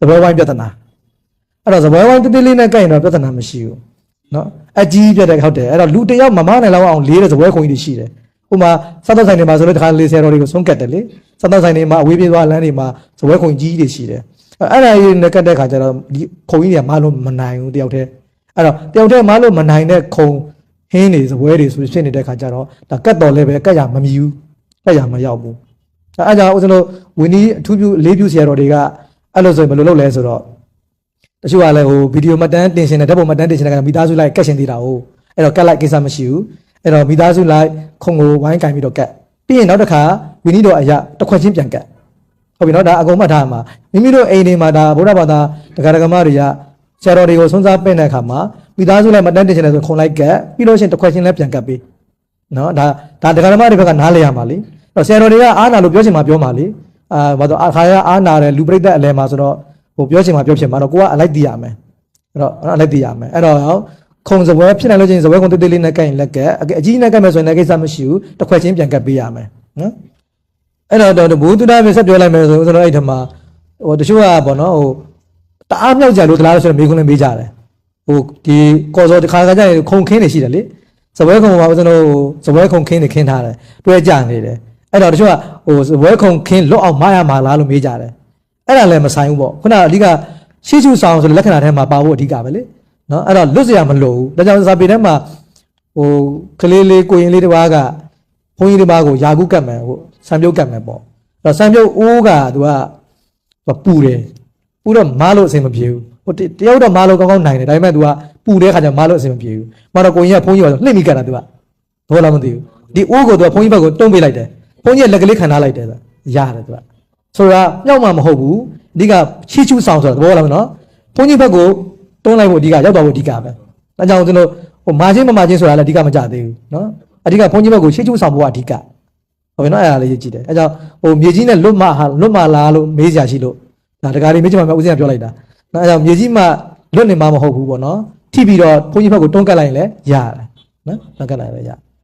စပွဲဝိုင်းပြဿနာအဲ့တော့စပွဲဝိုင်းတေးသေးလေးနဲ့ကိုက်ရင်တော့ပြဿနာမရှိဘူးနော်အကြီးပြတ်တဲ့ဟုတ်တယ်အဲ့တော့လူတစ်ယောက်မမနိုင်လောက်အောင်လေးတဲ့စပွဲခုံကြီးတွေရှိတယ်ဥပမာစက်တော့ဆိုင်တွေမှာဆိုလို့တခါလေးဆယ်တော်တွေကိုဆုံးကတ်တယ်လေစက်တော့ဆိုင်တွေမှာအဝေးပြေးသွားလမ်းတွေမှာစပွဲခုံကြီးတွေရှိတယ်အဲ့ဒါကြီးနဲ့ကတ်တဲ့ခါကျတော့ဒီခုံကြီးတွေကမလို့မနိုင်ဘူးတယောက်တည်းအဲ့တော့တယောက်တည်းမလို့မနိုင်တဲ့ခုံဟင်းတွေစပွဲတွေဆိုဖြစ်နေတဲ့ခါကျတော့ဒါကတ်တော်လည်းပဲကတ်ရမမြည်ဘူးကတ်ရမရောက်ဘူးအဲအကြောင်းဦးဇင်းတို့ဝင်းကြီးအထူးပြုလေးပြုဆရာတော်တွေက အဲ့လိုဆိုရင်ဘယ်လိုလုပ်လဲဆိုတော့တချို့ကလည်းဟိုဗီဒီယိုမှတ်တမ်းတင်ရှင်တဲ့ဓာတ်ပုံမှတ်တမ်းတင်ရှင်တဲ့ကမိသားစုလိုက်ကတ်ရှင်သေးတာဟုတ်အဲ့တော့ကတ်လိုက်ကိစ္စမရှိဘူးအဲ့တော့မိသားစုလိုက်ခုံကိုဝိုင်းကင်ပြီးတော့ကတ်ပြီးရင်နောက်တစ်ခါဝင်းကြီးတော်အရာတစ်ခွက်ချင်းပြန်ကတ်ဟုတ်ပြီနော်ဒါအကုန်မှတ်ထားမှာမိမိတို့အိမ်တွေမှာဒါဗုဒ္ဓဘာသာတရားဓမ္မတွေကဆရာတော်တွေကိုဆုံးစားပင့်တဲ့အခါမှာမိသားစုလိုက်မှတ်တမ်းတင်ရှင်တဲ့ဆိုခုံလိုက်ကတ်ပြီးလို့ရှိရင်တစ်ခွက်ချင်းလည်းပြန်ကတ်ပေးနော်ဒါဒါတရားဓမ္မတွေဘက်ကနားလဲရမှာလေအဲ့တော့ဆရာတော်တွေကအားနာလို့ပြောချင်မှပြောမှာလေ အာဘာလို့အခါရအားနာတယ်လူပြိတ္တအလဲမှာဆိုတော့ဟိုပြောချင်မှပြောချင်မှာတော့ကိုကအလိုက်တည်ရမယ်အဲ့တော့အလိုက်တည်ရမယ်အဲ့တော့ခုံစပွဲဖြစ်နိုင်လို့ချင်းစပွဲခုံတေးသေးလေးနဲ့ကတ်ရင်လက်ကတ်အအကြီးနဲ့ကတ်မယ်ဆိုရင်လည်းကိစ္စမရှိဘူးတစ်ခွက်ချင်းပြန်ကတ်ပေးရမယ်နော်အဲ့တော့ဘုသူသားပဲဆက်ပြောလိုက်မယ်ဆိုရင်ဆိုတော့အဲ့ထမှာဟိုတချို့ကပေါ့နော်ဟိုတအားမြောက်ကြလို့တလားလို့ဆိုတော့မိခွန်းလည်းမေးကြတယ်ဟိုဒီကော်စောတစ်ခါခါကျရင်ခုံခင်းနေရှိတယ်လေစပွဲခုံမှာဦးဇင်းတို့စပွဲခုံခင်းနေခင်းထားတယ်တွဲကြနေတယ် အဲ့တော့တချို့ကဟိုစပွဲခုံခင်းလွတ်အောင်မရမှာလားလို့မေးကြတယ်အဲ့ဒါလည်းမဆိုင်ဘူးပေါ့ခုနကအဓိကရှေ့ရှုဆောင်ဆိုတဲ့လက္ခဏာထဲမှာပါဖို့အဓိကပဲလေနော်အဲ့တော့လွတ်စရာမလိုဘူးဒါကြောင့်စာပေထဲမှာဟိုကလေးလေးကိုရင်လေးတစ်ပါးကဘုန်းကြီးတစ်ပါးကိုယာကုကတ်မယ်ဟိုစံပြုတ်ကတ်မယ်ပေါ့အဲ့တော့စံပြုတ်အိုးကသူကသူကပူတယ်ပူတော့မားလို့အဆင်မပြေဘူးဟိုတတယောက်တော့မားလို့ကောင်းကောင်းနိုင်တယ်ဒါပေမဲ့ तू ကပူတဲ့ခါကျမားလို့အဆင်မပြေဘူးမာတော့ကိုရင်ကဘုန်းကြီးကလှိမ့်မိကတ်တာ तू ကဘောလားမသိဘူးဒီအိုးကိုသူကဘုန်းကြီးဘက်ကိုတုံးပေးလိုက်တယ် ဘုန်းကြီးကလက်ကလေးခံထားလိုက်တယ်ဆိုရတယ်သူကဆိုတာမြောက်မှမဟုတ်ဘူးအဓိကချီချူဆောင်ဆိုတာသဘောလားမနော်ဘုန်းကြီးဘက်ကိုတုံးလိုက်ဖို့အဓိကရောက်တော့ဖို့အဓိကပဲဒါကြောင့်ကျွန်တော်ဟိုမာချင်းမမာချင်းဆိုတာလည်းအဓိကမကြသေးဘူးနော်အဓိကဘုန်းကြီးဘက်ကိုချီချူဆောင်ဖို့ကအဓိကဟုတ်ပြီနော်အဲ့ဒါလေးရေးကြည့်တယ်အဲကြောင့်ဟိုမြေကြီးနဲ့လွတ်မဟာလွတ်မလားလို့မေးကြရှိလို့ဒါတကားလေးမေးချင်မှမဦးစင်းကပြောလိုက်တာနော်အဲကြောင့်မြေကြီးမှလွတ်နေမှာမဟုတ်ဘူးပေါ့နော်ထိပြီးတော့ဘုန်းကြီးဘက်ကိုတုံးကတ်လိုက်ရင်လည်းရတယ်နော်တုံးကတ်လိုက်ရင်လည်းရတယ်